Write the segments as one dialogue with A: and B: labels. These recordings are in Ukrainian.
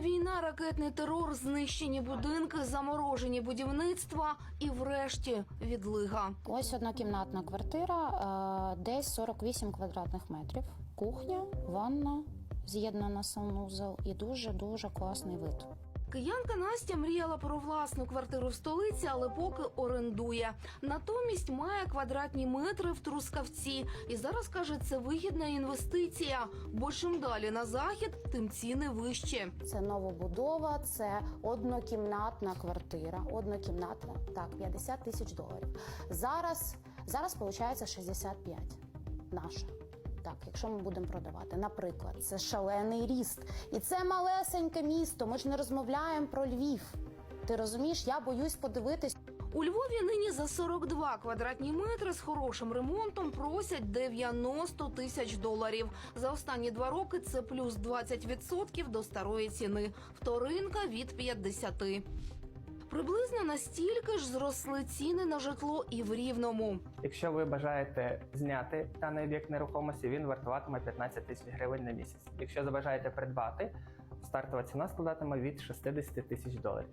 A: війна, ракетний терор, знищені будинки, заморожені будівництва і, врешті, відлига.
B: Ось однокімнатна квартира, е, десь 48 квадратних метрів. Кухня, ванна, з'єднана санузел і дуже дуже класний вид.
A: Киянка Настя мріяла про власну квартиру в столиці, але поки орендує. Натомість має квадратні метри в Трускавці. І зараз каже, це вигідна інвестиція. Бо чим далі на захід, тим ціни вищі.
B: Це новобудова, це однокімнатна квартира. Однокімнатна, так, 50 тисяч доларів. Зараз, зараз виходить 65 наша. Так, якщо ми будемо продавати, наприклад, це шалений ріст. І це малесеньке місто. Ми ж не розмовляємо про Львів. Ти розумієш, я боюсь подивитись.
A: У Львові нині за 42 квадратні метри з хорошим ремонтом просять 90 тисяч доларів. За останні два роки це плюс 20% до старої ціни. Вторинка від 50. Приблизно настільки ж зросли ціни на житло і в Рівному.
C: Якщо ви бажаєте зняти даний об'єкт нерухомості, він вартуватиме 15 тисяч гривень на місяць. Якщо забажаєте придбати, стартова ціна складатиме від 60 тисяч доларів.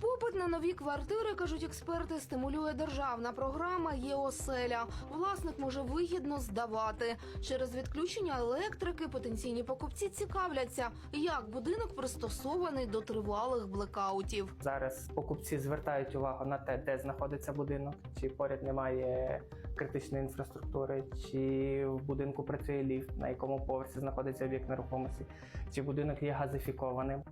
A: Попит на нові квартири, кажуть експерти, стимулює державна програма «Є-оселя». Власник може вигідно здавати. Через відключення електрики потенційні покупці цікавляться, як будинок пристосований до тривалих блекаутів.
C: Зараз покупці звертають увагу на те, де знаходиться будинок, чи поряд немає критичної інфраструктури, чи в будинку працює ліфт, на якому поверсі знаходиться об'єкт нерухомості, чи будинок є газифікованим.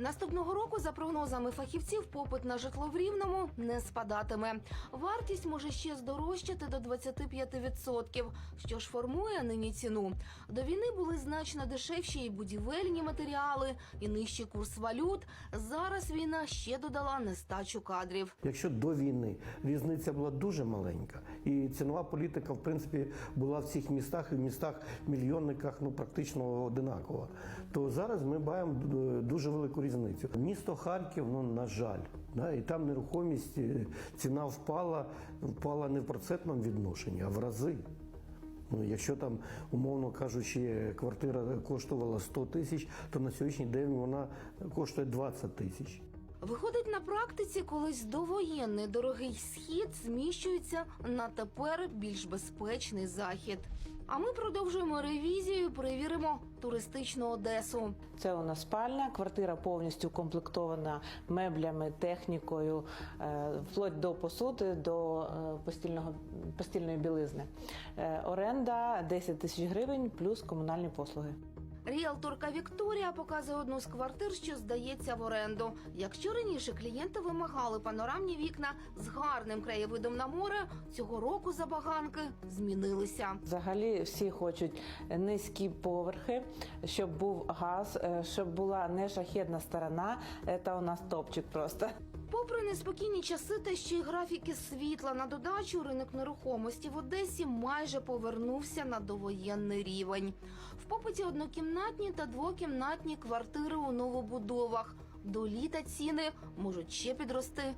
A: Наступного року, за прогнозами фахівців, попит на житло в Рівному не спадатиме. Вартість може ще здорожчати до 25%, що ж формує нині ціну. До війни були значно дешевші і будівельні матеріали, і нижчий курс валют. Зараз війна ще додала нестачу кадрів.
D: Якщо до війни різниця була дуже маленька, і цінова політика, в принципі, була в цих містах і в містах мільйонниках ну практично одинакова, то зараз ми маємо е, дуже велику різницю. Місто Харків, ну на жаль, да, і там нерухомість е, ціна впала, впала не в процентному відношенні, а в рази. Ну, якщо там, умовно кажучи, квартира коштувала 100 тисяч, то на сьогоднішній день вона коштує 20 тисяч.
A: Виходить на практиці, колись довоєнний дорогий схід зміщується на тепер більш безпечний захід. А ми продовжуємо ревізію. Перевіримо туристичну Одесу.
E: Це у нас спальня, квартира повністю укомплектована меблями, технікою, е, вплоть до посуди, до е, постільного, постільної білизни. Е, Оренда 10 тисяч гривень плюс комунальні послуги.
A: Ріелторка Вікторія показує одну з квартир, що здається в оренду. Якщо раніше клієнти вимагали панорамні вікна з гарним краєвидом на море, цього року забаганки змінилися.
E: Взагалі всі хочуть низькі поверхи, щоб був газ, е, щоб була не шахідна сторона. Це у нас топчик просто.
A: Попри неспокійні часи та ще й графіки світла на додачу, ринок нерухомості в Одесі майже повернувся на довоєнний рівень. В попиті однокімнатні та двокімнатні квартири у новобудовах. До літа ціни можуть ще підрости